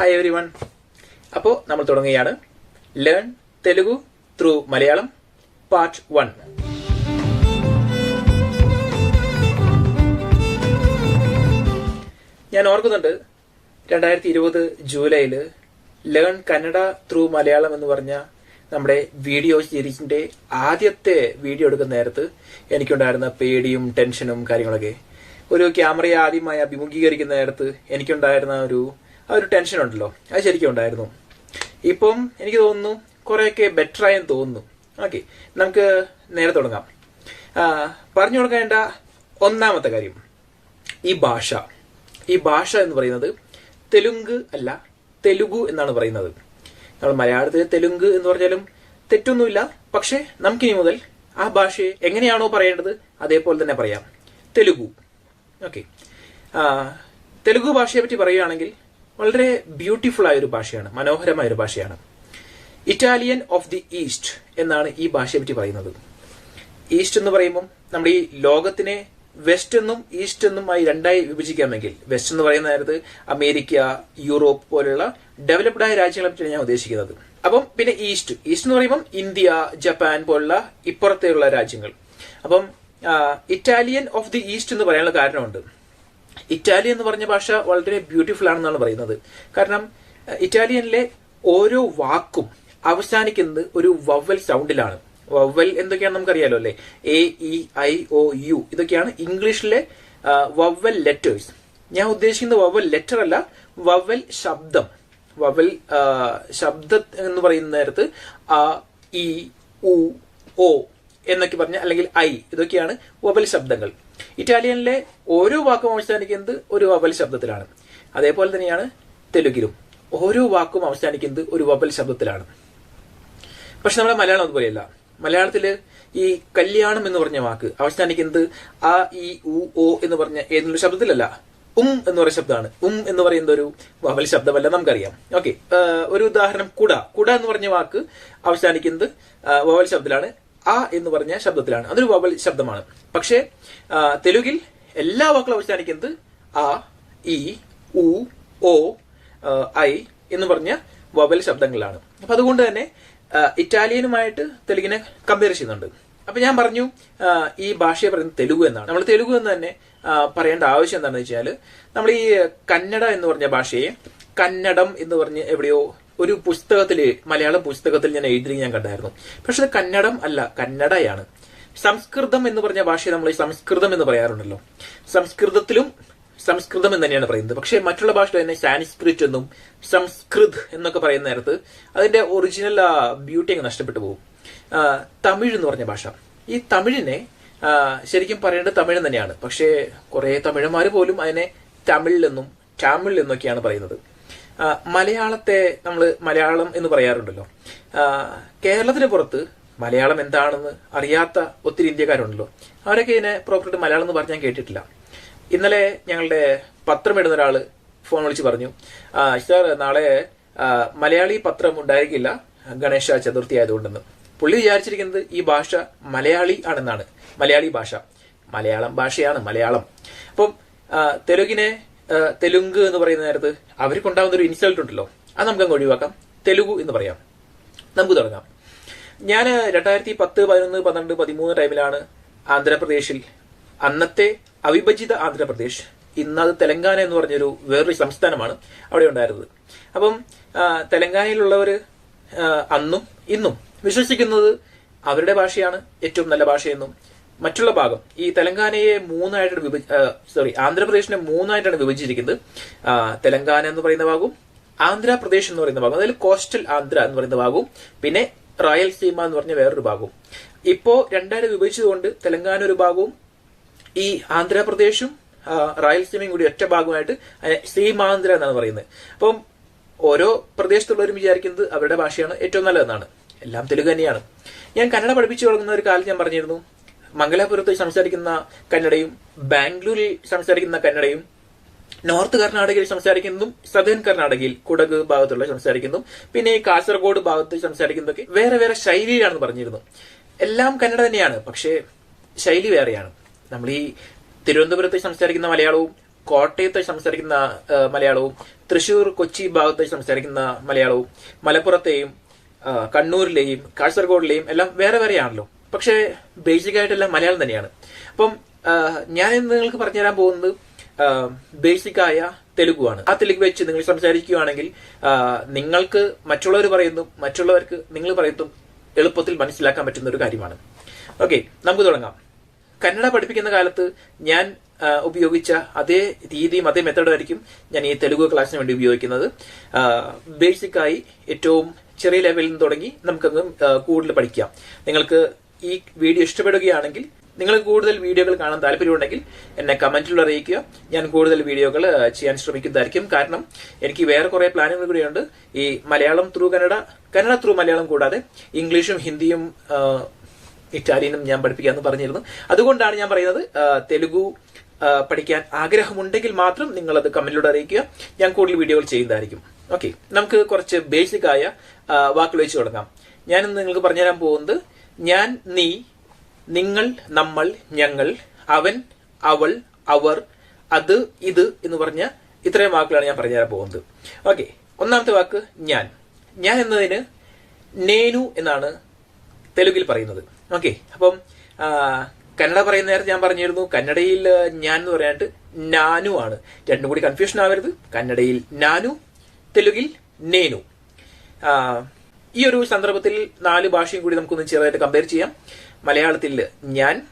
Hi every one അപ്പോൾ നമ്മൾ തുടങ്ങുകയാണ്. Learn Telugu through Malayalam part one ഞാൻ ഓർക്കുന്നുണ്ട് രണ്ടായിരത്തി ഇരുപത് ജൂലൈയിൽ ലേൺ കന്നഡ ത്രൂ മലയാളം എന്ന് പറഞ്ഞ നമ്മുടെ വീഡിയോ സീരീസിന്റെ ആദ്യത്തെ വീഡിയോ എടുക്കുന്ന നേരത്ത് എനിക്കുണ്ടായിരുന്ന പേടിയും ടെൻഷനും കാര്യങ്ങളൊക്കെ. ഒരു ക്യാമറയെ ആദ്യമായി അഭിമുഖീകരിക്കുന്ന നേരത്ത് എനിക്കുണ്ടായിരുന്ന ഒരു ആ ഒരു ടെൻഷൻ ഉണ്ടല്ലോ. അത് ശരിക്കും ഉണ്ടായിരുന്നു. ഇപ്പം എനിക്ക് തോന്നുന്നു കുറെയൊക്കെ ബെറ്റർ ആയെന്ന് തോന്നുന്നു. ഓക്കെ നമുക്ക് നേരെ തുടങ്ങാം. പറഞ്ഞു കൊടുക്കേണ്ട ഒന്നാമത്തെ കാര്യം. ഈ ഭാഷ. ഈ ഭാഷ എന്ന് പറയുന്നത് തെലുങ്ക് അല്ല തെലുഗു എന്നാണ് പറയുന്നത്. നമ്മൾ മലയാളത്തിൽ തെലുങ്ക് എന്ന് പറഞ്ഞാലും തെറ്റൊന്നുമില്ല. പക്ഷേ നമുക്കിനി മുതൽ ആ ഭാഷയെ എങ്ങനെയാണോ പറയേണ്ടത് അതേപോലെ തന്നെ പറയാം. തെലുഗു. ഓക്കെ തെലുഗു ഭാഷയെ പറ്റി പറയുകയാണെങ്കിൽ വളരെ ബ്യൂട്ടിഫുൾ ആയ ഒരു ഭാഷയാണ് മനോഹരമായ ഒരു ഭാഷയാണ്. ഇറ്റാലിയൻ ഓഫ് ദി ഈസ്റ്റ് എന്നാണ് ഈ ഭാഷയെ പറ്റി പറയുന്നത്. ഈസ്റ്റ് എന്ന് പറയുമ്പോൾ നമ്മുടെ ഈ ലോകത്തിനെ വെസ്റ്റ് എന്നും ഈസ്റ്റ് എന്നും ആയി രണ്ടായി വിഭജിക്കാമെങ്കിൽ വെസ്റ്റ് എന്ന് പറയുന്ന നേരത്ത് അമേരിക്ക യൂറോപ്പ് പോലുള്ള ഡെവലപ്ഡ് ആയ രാജ്യങ്ങളെ പറ്റിയാണ് ഞാൻ ഉദ്ദേശിക്കുന്നത്. അപ്പം പിന്നെ ഈസ്റ്റ് ഈസ്റ്റ് എന്ന് പറയുമ്പോൾ ഇന്ത്യ ജപ്പാൻ പോലുള്ള ഇപ്പുറത്തെയുള്ള രാജ്യങ്ങൾ. അപ്പം ഇറ്റാലിയൻ ഓഫ് ദി ഈസ്റ്റ് എന്ന് പറയാനുള്ള കാരണമുണ്ട്. ഇറ്റാലി എന്ന് പറഞ്ഞ ഭാഷ വളരെ ബ്യൂട്ടിഫുൾ ആണെന്നാണ് പറയുന്നത്. കാരണം ഇറ്റാലിയനിലെ ഓരോ വാക്കും അവസാനിക്കുന്നത് ഒരു വവൽ സൗണ്ടിലാണ് വവൽ എന്തൊക്കെയാണ് നമുക്കറിയാലോ അല്ലെ? A E I O U ഇതൊക്കെയാണ് ഇംഗ്ലീഷിലെ വവൽ ലെറ്റേഴ്സ് ഞാൻ ഉദ്ദേശിക്കുന്ന വവൽ ലെറ്റർ അല്ല വവൽ ശബ്ദം. വവൽ ശബ്ദ എന്ന് പറയുന്ന നേരത്ത് ആ ഇ ഉ ഒ എന്നൊക്കെ പറഞ്ഞ അല്ലെങ്കിൽ ഐ ഇതൊക്കെയാണ് വവൽ ശബ്ദങ്ങൾ. ഇറ്റാലിയനിലെ ഓരോ വാക്കും അവസാനിക്കുന്നത് ഒരു വവൽ ശബ്ദത്തിലാണ്. അതേപോലെ തന്നെയാണ് തെലുങ്കിലും ഓരോ വാക്കും അവസാനിക്കുന്നത് ഒരു വവൽ ശബ്ദത്തിലാണ്. പക്ഷെ നമ്മുടെ മലയാളം അതുപോലെയല്ല. മലയാളത്തിൽ ഈ കല്യാണം എന്ന് പറഞ്ഞ വാക്ക് അവസാനിക്കുന്നത് ആ ഇ ഉ ഓ എന്ന് പറഞ്ഞ ഏതെങ്കിലും ശബ്ദത്തിലല്ല. ഉം എന്ന് പറയുന്ന ശബ്ദമാണ്. ഉം എന്ന് പറയുന്ന ഒരു വവൽ ശബ്ദമല്ല നമുക്കറിയാം. ഓക്കെ ഒരു ഉദാഹരണം കുട. കുട എന്ന് പറഞ്ഞ വാക്ക് അവസാനിക്കുന്നത് വവൽ ശബ്ദത്തിലാണ്. ആ എന്ന് പറഞ്ഞ ശബ്ദത്തിലാണ്. അതൊരു വവൽ ശബ്ദമാണ്. പക്ഷേ തെലുഗിൽ എല്ലാ വാക്കുകളും അവസാനിക്കുന്നത് ആ ഇ ഉ ഓ ഐ എന്ന് പറഞ്ഞ വവൽ ശബ്ദങ്ങളാണ്. അപ്പൊ അതുകൊണ്ട് തന്നെ ഇറ്റാലിയനുമായിട്ട് തെലുഗിനെ കമ്പയർ ചെയ്യുന്നുണ്ട്. അപ്പൊ ഞാൻ പറഞ്ഞു ഈ ഭാഷയെ പറയുന്നത് തെലുഗു എന്നാണ്. നമ്മൾ തെലുഗു എന്ന് തന്നെ പറയേണ്ട ആവശ്യം എന്താണെന്ന് വെച്ചാൽ നമ്മൾ ഈ കന്നഡ എന്ന് പറഞ്ഞ ഭാഷയെ കന്നഡം എന്ന് പറഞ്ഞ് എവിടെയോ ഒരു പുസ്തകത്തിൽ മലയാള പുസ്തകത്തിൽ ഞാൻ എഴുതി ഞാൻ കണ്ടായിരുന്നു. പക്ഷെ അത് കന്നഡം അല്ല കന്നഡയാണ്. സംസ്കൃതം എന്ന് പറഞ്ഞ ഭാഷയെ നമ്മൾ സംസ്കൃതം എന്ന് പറയാറുണ്ടല്ലോ. സംസ്കൃതത്തിലും സംസ്കൃതം എന്ന് തന്നെയാണ് പറയുന്നത്. പക്ഷേ മറ്റുള്ള ഭാഷ തന്നെ സാൻസ്ക്രിറ്റ് എന്നും സംസ്കൃത് എന്നൊക്കെ പറയുന്ന നേരത്ത് അതിന്റെ ഒറിജിനൽ ബ്യൂട്ടി അങ്ങ് നഷ്ടപ്പെട്ടു പോകും. തമിഴ് എന്ന് പറഞ്ഞ ഭാഷ. ഈ തമിഴിനെ ശരിക്കും പറയേണ്ടത് തമിഴ് തന്നെയാണ്. പക്ഷേ കുറെ തമിഴന്മാർ പോലും അതിനെ തമിഴിലെന്നും ടാമിൾ എന്നൊക്കെയാണ് പറയുന്നത്. മലയാളത്തെ നമ്മൾ മലയാളം എന്ന് പറയാറുണ്ടല്ലോ. കേരളത്തിന് പുറത്ത് മലയാളം എന്താണെന്ന് അറിയാത്ത ഒത്തിരി ഇന്ത്യക്കാരുണ്ടല്ലോ. അവരൊക്കെ ഇതിനെ പ്രോപ്പറായിട്ട് മലയാളം എന്ന് പറഞ്ഞ് ഞാൻ കേട്ടിട്ടില്ല. ഇന്നലെ ഞങ്ങളുടെ പത്രം ഇടുന്ന ഒരാൾ ഫോൺ വിളിച്ച് പറഞ്ഞു സാർ നാളെ മലയാളി പത്രം ഉണ്ടായിരിക്കില്ല ഗണേശ ചതുർത്ഥി ആയതുകൊണ്ടെന്ന്. പുള്ളി വിചാരിച്ചിരിക്കുന്നത് ഈ ഭാഷ മലയാളി ആണെന്നാണ്. മലയാളി ഭാഷ. മലയാളം ഭാഷയാണ് മലയാളം. അപ്പം തെലുങ്കിനെ തെലുങ്ക് എന്ന് പറയുന്ന നേരത്ത് അവർക്കുണ്ടാകുന്ന ഒരു ഇൻസൾട്ട് ഉണ്ടല്ലോ. അത് നമുക്ക് അങ്ങ് ഒഴിവാക്കാം. തെലുഗു എന്ന് പറയാം. നമുക്ക് തുടങ്ങാം. ഞാൻ രണ്ടായിരത്തി പത്ത് പതിനൊന്ന് പന്ത്രണ്ട് പതിമൂന്ന് ടൈമിലാണ് ആന്ധ്രാപ്രദേശിൽ അന്നത്തെ അവിഭജിത ആന്ധ്രാപ്രദേശ് ഇന്ന് അത് തെലങ്കാന എന്ന് പറഞ്ഞൊരു വേറൊരു സംസ്ഥാനമാണ് അവിടെ ഉണ്ടായിരുന്നത്. അപ്പം തെലങ്കാനയിലുള്ളവർ അന്നും ഇന്നും വിശ്വസിക്കുന്നത് അവരുടെ ഭാഷയാണ് ഏറ്റവും നല്ല ഭാഷയെന്നും മറ്റുള്ള ഭാഗം. ഈ തെലങ്കാനയെ മൂന്നായിട്ടാണ് വിഭജി സോറി ആന്ധ്രാപ്രദേശിനെ മൂന്നായിട്ടാണ് വിഭജിച്ചിരിക്കുന്നത്. തെലങ്കാന എന്ന് പറയുന്ന ഭാഗവും ആന്ധ്രാപ്രദേശ് എന്ന് പറയുന്ന ഭാഗം അതായത് കോസ്റ്റൽ ആന്ധ്ര എന്ന് പറയുന്ന ഭാഗവും പിന്നെ റോയൽ സീമ എന്ന് പറഞ്ഞ വേറൊരു ഭാഗവും. ഇപ്പോ രണ്ടായിരം വിഭജിച്ചതുകൊണ്ട് തെലങ്കാന ഒരു ഭാഗവും ഈ ആന്ധ്രാപ്രദേശും റോയൽ സീമയും കൂടി ഒറ്റ ഭാഗമായിട്ട് സീമാന്ധ്ര എന്നാണ് പറയുന്നത്. അപ്പം ഓരോ പ്രദേശത്തുള്ളവരും വിചാരിക്കുന്നത് അവരുടെ ഭാഷയാണ് ഏറ്റവും നല്ലതെന്നാണ്. എല്ലാം തെലുങ്ക് തന്നെയാണ്. ഞാൻ കന്നഡ പഠിപ്പിച്ചു തുടങ്ങുന്ന ഒരു കാലത്ത് ഞാൻ പറഞ്ഞിരുന്നു മംഗലാപുരത്ത് സംസാരിക്കുന്ന കന്നഡയും ബാംഗ്ലൂരിൽ സംസാരിക്കുന്ന കന്നഡയും നോർത്ത് കർണാടകയിൽ സംസാരിക്കുന്നതും സദേൺ കർണാടകയിൽ കുടക് ഭാഗത്തുള്ള സംസാരിക്കുന്നതും പിന്നെ ഈ കാസർഗോഡ് ഭാഗത്ത് സംസാരിക്കുന്നതൊക്കെ വേറെ വേറെ ശൈലിയിലാണെന്ന് പറഞ്ഞിരുന്നു. എല്ലാം കന്നഡ തന്നെയാണ് പക്ഷേ ശൈലി വേറെയാണ്. നമ്മൾ ഈ തിരുവനന്തപുരത്ത് സംസാരിക്കുന്ന മലയാളവും കോട്ടയത്ത് സംസാരിക്കുന്ന മലയാളവും തൃശൂർ കൊച്ചി ഭാഗത്ത് സംസാരിക്കുന്ന മലയാളവും മലപ്പുറത്തെയും കണ്ണൂരിലെയും കാസർഗോഡിലെയും എല്ലാം വേറെ വേറെയാണല്ലോ. പക്ഷേ ബേസിക് ആയിട്ടെല്ലാം മലയാളം തന്നെയാണ്. അപ്പം ഞാൻ ഇന്ന് നിങ്ങൾക്ക് പറഞ്ഞുതരാൻ പോകുന്നത് ബേസിക് ആയ തെലുഗുവാണ്. ആ തെലുഗ് വെച്ച് നിങ്ങൾ സംസാരിക്കുകയാണെങ്കിൽ നിങ്ങൾക്ക് മറ്റുള്ളവർ പറയുന്നു മറ്റുള്ളവർക്ക് നിങ്ങൾ പറയുന്നു എളുപ്പത്തിൽ മനസ്സിലാക്കാൻ പറ്റുന്ന ഒരു കാര്യമാണ്. ഓക്കെ നമുക്ക് തുടങ്ങാം. കന്നഡ പഠിപ്പിക്കുന്ന കാലത്ത് ഞാൻ ഉപയോഗിച്ച അതേ രീതിയും അതേ മെത്തേഡും ആയിരിക്കും ഞാൻ ഈ തെലുഗു ക്ലാസ്സിന് വേണ്ടി ഉപയോഗിക്കുന്നത്. ബേസിക്കായി ഏറ്റവും ചെറിയ ലെവലിൽ നിന്ന് തുടങ്ങി നമുക്കങ്ങ് കൂടുതൽ പഠിക്കാം. നിങ്ങൾക്ക് ഈ വീഡിയോ ഇഷ്ടപ്പെടുകയാണെങ്കിൽ നിങ്ങൾ കൂടുതൽ വീഡിയോകൾ കാണാൻ താല്പര്യമുണ്ടെങ്കിൽ എന്നെ കമന്റിൽ അറിയിക്കുക. ഞാൻ കൂടുതൽ വീഡിയോകൾ ചെയ്യാൻ ശ്രമിക്കുന്നതായിരിക്കും. കാരണം എനിക്ക് വേറെ കുറെ പ്ലാനുകൾ കൂടിയുണ്ട്. ഈ മലയാളം ത്രൂ കന്നഡ കന്നഡ ത്രൂ മലയാളം കൂടാതെ ഇംഗ്ലീഷും ഹിന്ദിയും ഇറ്റാലിയനും ഞാൻ പഠിപ്പിക്കാമെന്ന് പറഞ്ഞിരുന്നു. അതുകൊണ്ടാണ് ഞാൻ പറയുന്നത് തെലുഗു പഠിക്കാൻ ആഗ്രഹമുണ്ടെങ്കിൽ മാത്രം നിങ്ങൾ അത് കമന്റിലൂടെ അറിയിക്കുക. ഞാൻ കൂടുതൽ വീഡിയോകൾ ചെയ്യുന്നതായിരിക്കും. ഓക്കെ. നമുക്ക് കുറച്ച് ബേസിക് ആയ വാക്കുകൾ വെച്ച് തുടങ്ങാം. ഞാനിന്ന് നിങ്ങൾക്ക് പറഞ്ഞുതരാൻ പോകുന്നത് ഞാൻ നീ നിങ്ങൾ നമ്മൾ ഞങ്ങൾ അവൻ അവൾ അവർ അത് ഇത് എന്ന് പറഞ്ഞ ഇത്രയും വാക്കുകളാണ് ഞാൻ പറഞ്ഞുതരാൻ പോകുന്നത്. ഓക്കെ ഒന്നാമത്തെ വാക്ക് ഞാൻ. ഞാൻ എന്നതിന് നേനു എന്നാണ് തെലുഗിൽ പറയുന്നത്. ഓക്കെ അപ്പം കന്നഡ പറയുന്ന നേരത്തെ ഞാൻ പറഞ്ഞിരുന്നു. കന്നഡയിൽ ഞാൻ എന്ന് പറയാനായിട്ട് നാനു ആണ്. രണ്ടും കൂടി കൺഫ്യൂഷൻ ആവരുത്. കന്നഡയിൽ നാനു തെലുഗിൽ നേനു. ഈ ഒരു സന്ദർഭത്തിൽ നാല് ഭാഷയും കൂടി നമുക്കൊന്ന് ചെറുതായിട്ട് കമ്പയർ ചെയ്യാം. മലയാളത്തിൽ ഞാൻ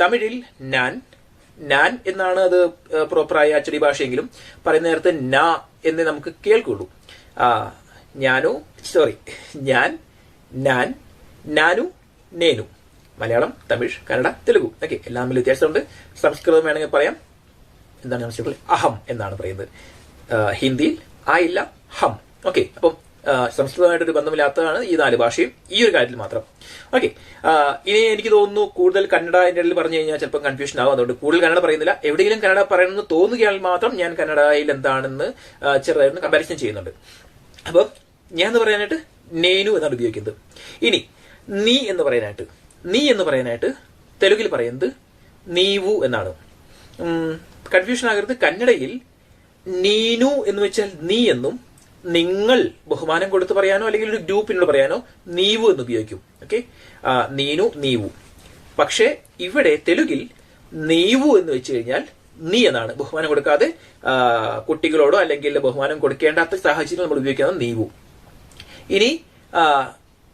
തമിഴിൽ ഞാൻ ഞാൻ എന്നാണ് അത് പ്രോപ്പറായ അച്ചടി ഭാഷയെങ്കിലും പറയുന്ന നേരത്ത് നാ എന്നേ നമുക്ക് കേൾക്കുള്ളൂ. ഞാനു സോറി ഞാൻ ഞാൻ നാനു നേനു. മലയാളം തമിഴ് കന്നഡ തെലുഗു. ഓക്കെ എല്ലാം തമ്മിൽ വ്യത്യാസമുണ്ട്. സംസ്കൃതം വേണമെങ്കിൽ പറയാം. എന്താണ് അഹം എന്നാണ് പറയുന്നത്. ഹിന്ദിയിൽ ആ ഹം. ഓക്കെ അപ്പം സംസ്കൃതമായിട്ടൊരു ബന്ധമില്ലാത്തതാണ് ഈ നാല് ഭാഷയും ഈ ഒരു കാര്യത്തിൽ മാത്രം. ഓക്കെ ഇനി എനിക്ക് തോന്നുന്നു കൂടുതൽ കന്നഡ അതിന്റെ ഇടയിൽ പറഞ്ഞു കഴിഞ്ഞാൽ ചിലപ്പോൾ കൺഫ്യൂഷൻ ആകും അതുകൊണ്ട് കൂടുതൽ കന്നഡ പറയുന്നില്ല. എവിടെയെങ്കിലും കന്നഡ പറയണമെന്ന് തോന്നുകയാണെങ്കിൽ മാത്രം ഞാൻ കന്നഡയിൽ എന്താണെന്ന് ചെറുതായിരുന്നു കമ്പാരിസൺ ചെയ്യുന്നുണ്ട്. അപ്പം ഞാൻ എന്ന് പറയാനായിട്ട് നേനു എന്നാണ് ഉപയോഗിക്കുന്നത്. ഇനി നീ എന്ന് പറയാനായിട്ട് നീ എന്ന് പറയാനായിട്ട് തെലുഗിൽ പറയുന്നത് നീവു എന്നാണ്. കൺഫ്യൂഷൻ ആകരുത്. കന്നഡയിൽ നീനു എന്ന് വെച്ചാൽ നീ എന്നും നിങ്ങൾ ബഹുമാനം കൊടുത്ത് പറയാനോ അല്ലെങ്കിൽ ഒരു ഗ്രൂപ്പിനോട് പറയാനോ നീവു എന്ന് ഉപയോഗിക്കും. ഓക്കെ നീനു നീവു. പക്ഷേ ഇവിടെ തെലുഗിൽ നീവു എന്ന് വെച്ച് കഴിഞ്ഞാൽ നീ എന്നാണ്. ബഹുമാനം കൊടുക്കാതെ കുട്ടികളോടോ അല്ലെങ്കിൽ ബഹുമാനം കൊടുക്കേണ്ടാത്ത സാഹചര്യം നമ്മൾ ഉപയോഗിക്കുന്നത് നീവു. ഇനി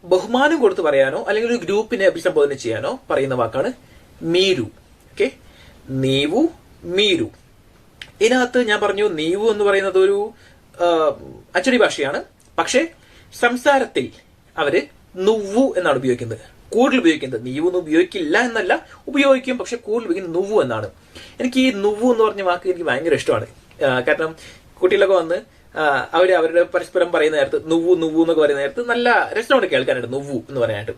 ബഹുമാനം കൊടുത്ത് പറയാനോ അല്ലെങ്കിൽ ഒരു ഗ്രൂപ്പിനെ അഭിസംബോധന ചെയ്യാനോ പറയുന്ന വാക്കാണ് മീരു. ഓക്കെ നീവു മീരു. ഇതിനകത്ത് ഞാൻ പറഞ്ഞു നീവു എന്ന് പറയുന്നത് ഒരു അച്ചടി ഭാഷയാണ്. പക്ഷേ സംസാരത്തിൽ അവർ നുവ്വു എന്നാണ് ഉപയോഗിക്കുന്നത്. കൂടുതൽ ഉപയോഗിക്കുന്നത്. നീവ് എന്ന് ഉപയോഗിക്കില്ല എന്നല്ല ഉപയോഗിക്കും പക്ഷെ കൂടുതൽ ഉപയോഗിക്കുന്നത് നുവ്വു എന്നാണ്. എനിക്ക് ഈ നുവ്വു എന്ന് പറഞ്ഞ വാക്ക് എനിക്ക് ഭയങ്കര ഇഷ്ടമാണ്. കാരണം കുട്ടികളൊക്കെ വന്ന് അവർ അവർ അവരുടെ പരസ്പരം പറയുന്ന നേരത്ത് നുവ്വു നുവ്വു എന്നൊക്കെ പറയുന്ന നേരത്ത് നല്ല രസമുണ്ട് കേൾക്കാനായിട്ട് നുവ്വു എന്ന് പറയാനായിട്ട്.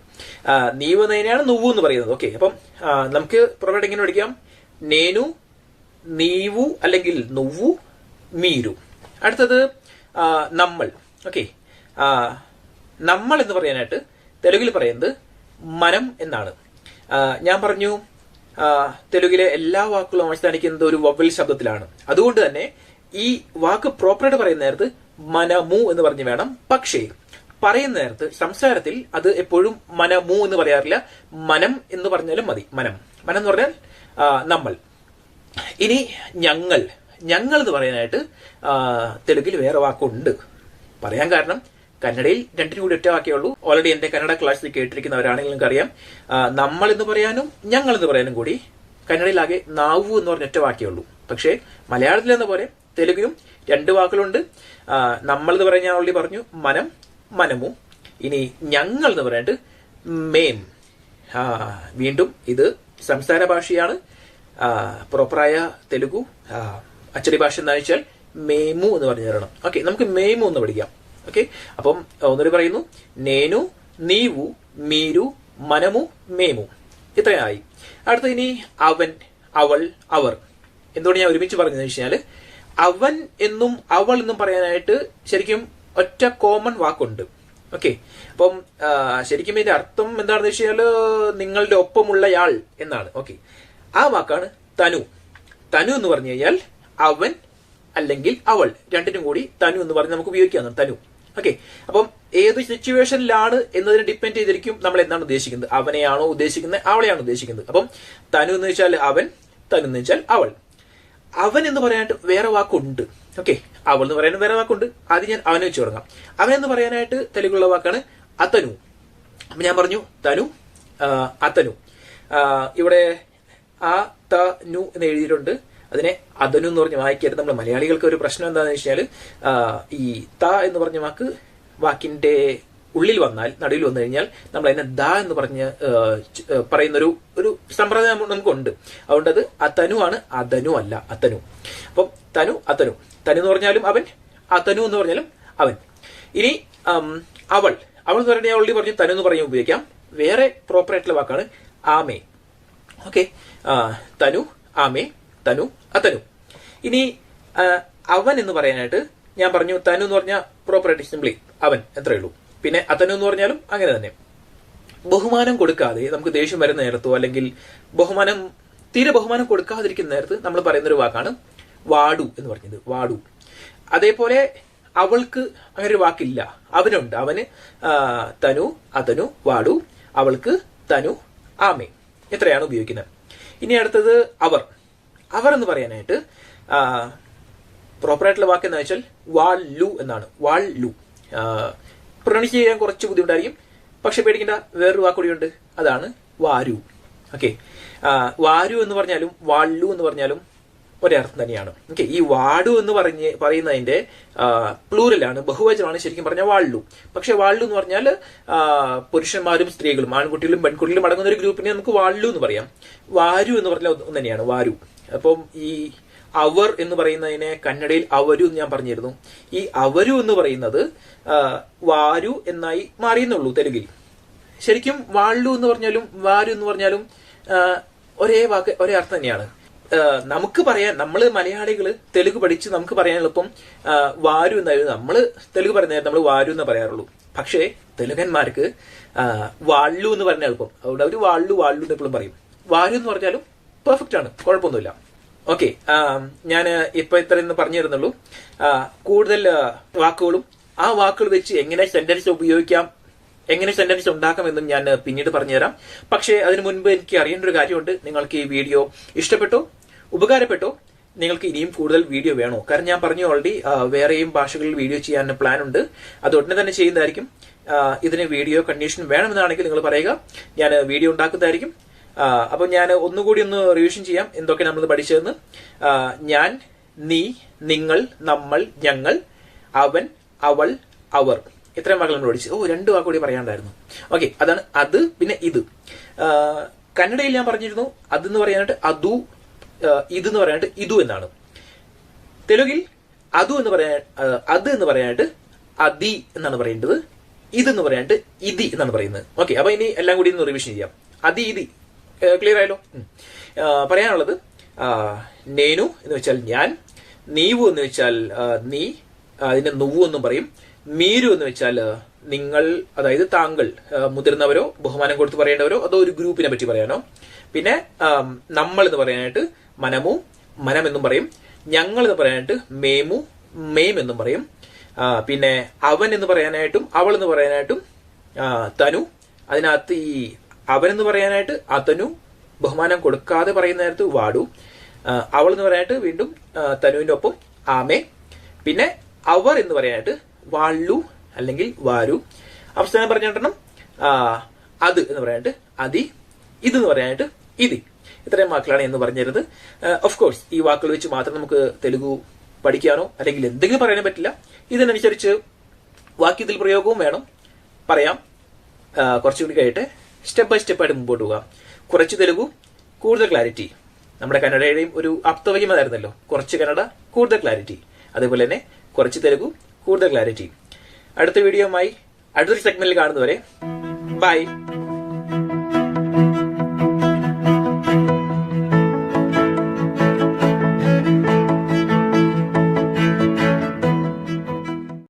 നീവ് എന്നതിനെയാണ് നുവ്വു എന്ന് പറയുന്നത്. ഓക്കെ അപ്പം നമുക്ക് പ്രൊവൈഡ് ഇങ്ങനെ പഠിക്കാം? നേനു നീവു അല്ലെങ്കിൽ നുവ്വു മീരു. അടുത്തത് നമ്മൾ. ഓക്കെ. നമ്മൾ എന്ന് പറയാനായിട്ട് തെലുഗിൽ പറയുന്നത് മനം എന്നാണ്. ഞാൻ പറഞ്ഞു തെലുഗിലെ എല്ലാ വാക്കുകളും അവസാനിക്കുന്നത് ഒരു വവ്വൽ ശബ്ദത്തിലാണ്. അതുകൊണ്ട് തന്നെ ഈ വാക്ക് പ്രോപ്പറായിട്ട് പറയുന്ന നേരത്ത് മനമു എന്ന് പറഞ്ഞു വേണം. പക്ഷേ പറയുന്ന നേരത്ത് സംസാരത്തിൽ അത് എപ്പോഴും മനമു എന്ന് പറയാറില്ല. മനം എന്ന് പറഞ്ഞാലും മതി. മനം. മനം എന്ന് പറഞ്ഞാൽ നമ്മൾ. ഇനി ഞങ്ങൾ. ഞങ്ങൾ എന്ന് പറയാനായിട്ട് തെലുങ്കിൽ വേറെ വാക്കുണ്ട്. പറയാൻ കാരണം കന്നഡയിൽ രണ്ടിനും കൂടി ഒറ്റ വാക്കേ ഉള്ളൂ. ഓൾറെഡി എന്റെ കന്നഡ ക്ലാസ്സിൽ കേട്ടിരിക്കുന്നവരാണെങ്കിലും അറിയാം നമ്മൾ എന്ന് പറയാനും ഞങ്ങൾ എന്ന് പറയാനും കൂടി കന്നഡയിൽ ആകെ നാവു എന്ന് പറഞ്ഞ ഒറ്റ വാക്കേ ഉള്ളൂ. പക്ഷേ മലയാളത്തിൽ എന്ന പോലെ തെലുങ്കിലും രണ്ട് വാക്കുകളുണ്ട്. നമ്മൾ എന്ന് പറയാൻ ഞാൻ ഓൾറെഡി പറഞ്ഞു മനം മനമു. ഇനി ഞങ്ങൾ എന്ന് പറയാനായിട്ട് മേം. വീണ്ടും ഇത് സംസാര ഭാഷയാണ്. പ്രോപ്പറായ തെലുഗു. അച്ചടി ഭാഷ എന്ന് വെച്ചാൽ മേമു എന്ന് പറഞ്ഞു തരണം. ഓക്കെ നമുക്ക് മേമു എന്ന് പഠിക്കാം. ഓക്കെ അപ്പം ഒന്നുകൂടി പറയുന്നു. നേനു നീവു മീരു മനമു മേമു. ഇത്രയായി. അടുത്ത ഇനി അവൻ അവൾ അവർ. എന്തുകൊണ്ട് ഞാൻ ഒരുമിച്ച് പറഞ്ഞു വെച്ചാൽ അവൻ എന്നും അവൾ എന്നും പറയാനായിട്ട് ശരിക്കും ഒറ്റ കോമൺ വാക്കുണ്ട്. ഓക്കെ അപ്പം ശരിക്കും ഇതിന്റെ അർത്ഥം എന്താണെന്ന് വെച്ച് കഴിഞ്ഞാൽ നിങ്ങളുടെ ഒപ്പമുള്ളയാൾ എന്നാണ്. ഓക്കെ ആ വാക്കാണ് തനു. തനു എന്ന് പറഞ്ഞു കഴിഞ്ഞാൽ അവൻ അല്ലെങ്കിൽ അവൾ. രണ്ടിനും കൂടി തനു എന്ന് പറഞ്ഞ് നമുക്ക് ഉപയോഗിക്കാം തനു. ഓക്കെ അപ്പം ഏത് സിറ്റുവേഷനിലാണ് എന്നതിനെ ഡിപ്പെൻഡ് ചെയ്തിരിക്കും നമ്മൾ എന്താണ് ഉദ്ദേശിക്കുന്നത്. അവനെയാണോ ഉദ്ദേശിക്കുന്നത് അവളെയാണോ ഉദ്ദേശിക്കുന്നത്. അപ്പം തനു എന്ന് വെച്ചാൽ അവൻ തനു എന്ന് വെച്ചാൽ അവൾ. അവൻ എന്ന് പറയാനായിട്ട് വേറെ വാക്കുണ്ട്. ഓക്കെ അവൾ എന്ന് പറയാൻ വേറെ വാക്കുണ്ട്. അത് ഞാൻ അവനെ വെച്ച് തുടങ്ങാം. അവൻ എന്ന് പറയാനായിട്ട് തെലുങ്കുള്ള വാക്കാണ് അതനു അപ്പൊ ഞാൻ പറഞ്ഞു തനു അതനു ഇവിടെ ആ തനു എന്ന് എഴുതിയിട്ടുണ്ട്. അതിനെ അതനു എന്ന് പറഞ്ഞ് വായിക്കരുത്. നമ്മൾ മലയാളികൾക്ക് ഒരു പ്രശ്നം എന്താണെന്ന് വെച്ചാൽ ഈ ത എന്ന് പറഞ്ഞ വാക്ക് വാക്കിന്റെ ഉള്ളിൽ വന്നാൽ നടുവിൽ വന്നു കഴിഞ്ഞാൽ നമ്മൾ അതിനെ ദ എന്ന് പറഞ്ഞ് പറയുന്നൊരു ഒരു സമ്പ്രദായം നമുക്ക് നമുക്കുണ്ട്. അതുകൊണ്ട് അത് അതനു ആണ്. അതനു അല്ല അതനു അപ്പം തനു അതനു തനു എന്ന് പറഞ്ഞാലും അവൻ അതനു എന്ന് പറഞ്ഞാലും അവൻ. ഇനി അവൾ. അവൾ എന്ന് പറഞ്ഞാൽ ഓൾറെഡി പറഞ്ഞു തനു എന്ന് പറഞ്ഞ് ഉപയോഗിക്കാം. വേറെ പ്രോപ്പർ ആയിട്ടുള്ള വാക്കാണ് ആമേ. ഓക്കെ തനു ആമേ തനു അതനു. ഇനി അവൻ എന്ന് പറയാനായിട്ട് ഞാൻ പറഞ്ഞു തനു എന്ന് പറഞ്ഞാൽ പ്രോപ്പർ ആയിട്ട് സിംപ്ലി അവൻ എത്രയേ ഉള്ളൂ. പിന്നെ അതനു എന്ന് പറഞ്ഞാലും അങ്ങനെ തന്നെ. ബഹുമാനം കൊടുക്കാതെ നമുക്ക് ദേഷ്യം വരുന്ന നേരത്തോ അല്ലെങ്കിൽ ബഹുമാനം തീരെ ബഹുമാനം കൊടുക്കാതിരിക്കുന്ന നേരത്ത് നമ്മൾ പറയുന്നൊരു വാക്കാണ് വാടു എന്ന് പറഞ്ഞത്. വാടു. അതേപോലെ അവൾക്ക് അങ്ങനെ ഒരു വാക്കില്ല. അവനുണ്ട്. അവന് തനു അതനു വാടു. അവൾക്ക് തനു ആമേ. എത്രയാണ് ഉപയോഗിക്കുന്നത്? ഇനി അടുത്തത് അവർ. അവർ എന്ന് പറയാനായിട്ട് പ്രോപ്പർ ആയിട്ടുള്ള വാക്ക് എന്താ വെച്ചാൽ വാൾ ലു എന്നാണ്. വാൾ ലു. പ്രൊണൗൺസ് ചെയ്യാൻ കുറച്ച് ബുദ്ധിമുട്ടായിരിക്കും. പക്ഷെ പേടിക്കേണ്ട വേറൊരു വാക്കുകൂടിയുണ്ട് അതാണ് വാരു. ഓക്കെ. വാരു എന്ന് പറഞ്ഞാലും വാള്ളു എന്ന് പറഞ്ഞാലും ഒരേ അർത്ഥം തന്നെയാണ്. ഓക്കെ ഈ വാടു എന്ന് പറഞ്ഞ് പറയുന്നതിന്റെ പ്ലൂരലാണ് ബഹുവചനമാണ് ശരിക്കും പറഞ്ഞാൽ വാള്ളു പക്ഷെ വാള്ളു എന്ന് പറഞ്ഞാൽ പുരുഷന്മാരും സ്ത്രീകളും ആൺകുട്ടികളും പെൺകുട്ടികളും അടങ്ങുന്ന ഒരു ഗ്രൂപ്പിനെ നമുക്ക് വാള്ളു എന്ന് പറയാം. വാരു എന്ന് പറഞ്ഞാൽ ഒന്ന് തന്നെയാണ് വാരു. അപ്പം ഈ അവർ എന്ന് പറയുന്നതിനെ കന്നഡയിൽ അവരു എന്ന് ഞാൻ പറഞ്ഞിരുന്നു. ഈ അവരു എന്ന് പറയുന്നത് വാരു എന്നായി മാറിയെന്നുള്ളൂ തെലുങ്കിൽ. ശരിക്കും വാള്ളു എന്ന് പറഞ്ഞാലും വാരു എന്ന് പറഞ്ഞാലും ഒരേ വാക്ക് ഒരേ അർത്ഥം തന്നെയാണ്. നമുക്ക് പറയാൻ നമ്മൾ മലയാളികൾ തെലുങ്ക് പഠിച്ച് നമുക്ക് പറയാൻ എളുപ്പം വാരു എന്നായിരുന്നു. നമ്മൾ തെലുങ്ക് പറയുന്ന നമ്മൾ വാരു എന്ന് പറയാറുള്ളൂ. പക്ഷേ തെലുങ്കന്മാർക്ക് വാള്ളു എന്ന് പറഞ്ഞാൽ എളുപ്പം. അതുകൊണ്ട് അവർ വാള്ളു വാള്ളു എന്ന് എപ്പോഴും പറയും. വാരു എന്ന് പറഞ്ഞാലും പെർഫെക്റ്റ് ആണ്. കുഴപ്പമൊന്നുമില്ല. ഓക്കെ ഞാൻ ഇപ്പൊ ഇത്രയെന്ന് പറഞ്ഞു തരുന്നുള്ളൂ കൂടുതൽ വാക്കുകളും ആ വാക്കുകൾ വെച്ച് എങ്ങനെ സെന്റൻസ് ഉപയോഗിക്കാം എങ്ങനെ സെന്റൻസ് ഉണ്ടാക്കാം എന്നും ഞാൻ പിന്നീട് പറഞ്ഞുതരാം. പക്ഷേ അതിനു മുൻപ് എനിക്ക് അറിയേണ്ട ഒരു കാര്യമുണ്ട്. നിങ്ങൾക്ക് ഈ വീഡിയോ ഇഷ്ടപ്പെട്ടോ ഉപകാരപ്പെട്ടോ നിങ്ങൾക്ക് ഇനിയും കൂടുതൽ വീഡിയോ വേണോ? കാരണം ഞാൻ പറഞ്ഞു ഓൾറെഡി വേറെയും ഭാഷകളിൽ വീഡിയോ ചെയ്യാൻ പ്ലാൻ ഉണ്ട്. അത് ഉടനെ തന്നെ ചെയ്യുന്നതായിരിക്കും. ഇതിന് വീഡിയോ കണ്ടീഷൻ വേണമെന്നാണെങ്കിൽ നിങ്ങൾ പറയുക. ഞാൻ വീഡിയോ ഉണ്ടാക്കുന്നതായിരിക്കും. ആ, അപ്പൊ ഞാൻ ഒന്നുകൂടി ഒന്ന് റിവിഷൻ ചെയ്യാം. എന്തൊക്കെ നമ്മൾ പഠിച്ചതെന്ന്. ഞാൻ നീ നിങ്ങൾ നമ്മൾ ഞങ്ങൾ അവൻ അവൾ അവർ. ഇത്രയും വാക്കുകൾ നമ്മൾ പഠിച്ചു. ഓ രണ്ട് വാക്ക് കൂടി പറയാണ്ടായിരുന്നു ഓക്കെ അതാണ് അത് പിന്നെ ഇത്. കന്നഡയിൽ ഞാൻ പറഞ്ഞിരുന്നു അതെന്ന് പറയാനായിട്ട് അതു ഇത് എന്ന് പറയാനായിട്ട് ഇതു എന്നാണ്. തെലുഗിൽ അതു എന്ന് പറയാൻ അത് എന്ന് പറയാനായിട്ട് അതി എന്നാണ് പറയേണ്ടത്. ഇതെന്ന് പറയാനായിട്ട് ഇതി എന്നാണ് പറയുന്നത്. ഓക്കെ അപ്പൊ ഇനി എല്ലാം കൂടി ഒന്ന് റിവിഷൻ ചെയ്യാം. അതി ഇതി. ക്ലിയർ ആയല്ലോ? പറയാനുള്ളത് നേനു എന്ന് വെച്ചാൽ ഞാൻ നീവു എന്ന് വെച്ചാൽ നീ അതിന്റെ നുവു എന്നും പറയും. മീരു എന്ന് വെച്ചാൽ നിങ്ങൾ അതായത് താങ്കൾ മുതിർന്നവരോ ബഹുമാനം കൊടുത്ത് പറയേണ്ടവരോ അതോ ഒരു ഗ്രൂപ്പിനെ പറ്റി പറയാനോ? പിന്നെ നമ്മൾ എന്ന് പറയാനായിട്ട് മനമു മനം എന്നും പറയും. ഞങ്ങൾ എന്ന് പറയാനായിട്ട് മേമു മേം എന്നും പറയും. പിന്നെ അവൻ എന്ന് പറയാനായിട്ടും അവൾ എന്ന് പറയാനായിട്ടും തനു. അതിനകത്ത് ഈ അവൻ എന്ന് പറയാനായിട്ട് അതനു ബഹുമാനം കൊടുക്കാതെ പറയുന്ന നേരത്ത് വാടു. അവൾ എന്ന് പറയാനായിട്ട് വീണ്ടും തനുവിന്റെ ഒപ്പം ആമേ. പിന്നെ അവർ എന്ന് പറയാനായിട്ട് വാള്ളു അല്ലെങ്കിൽ വാരു. അവസാനം പറഞ്ഞിട്ടെണ്ണം അത് എന്ന് പറയാനായിട്ട് അതി ഇത് എന്ന് പറയാനായിട്ട് ഇതി. ഇത്രയും വാക്കുകളാണ് എന്ന് പറഞ്ഞിരുന്നത്. ഓഫ് കോഴ്സ് ഈ വാക്കുകൾ വെച്ച് മാത്രം നമുക്ക് തെലുഗു പഠിക്കാനോ അല്ലെങ്കിൽ എന്തെങ്കിലും പറയാനും പറ്റില്ല. ഇതിനനുസരിച്ച് വാക്യത്തിൽ പ്രയോഗവും വേണം. പറയാം. കുറച്ചുകൂടി കഴിയട്ടെ. സ്റ്റെപ്പ് ബൈ സ്റ്റെപ്പ് ആയിട്ട് മുമ്പോട്ട് പോകാം. കുറച്ച് തെലുഗു കൂടുതൽ ക്ലാരിറ്റി നമ്മുടെ കന്നഡയുടെയും ഒരു ആപ്തവയ്യമതായിരുന്നല്ലോ കുറച്ച് കന്നഡ കൂടുതൽ ക്ലാരിറ്റി അതുപോലെ തന്നെ കുറച്ച് തെലുഗു കൂടുതൽ ക്ലാരിറ്റി അടുത്ത വീഡിയോ ആയി അടുത്തൊരു സെഗ്മെന്റിൽ കാണുന്നവരെ ബൈ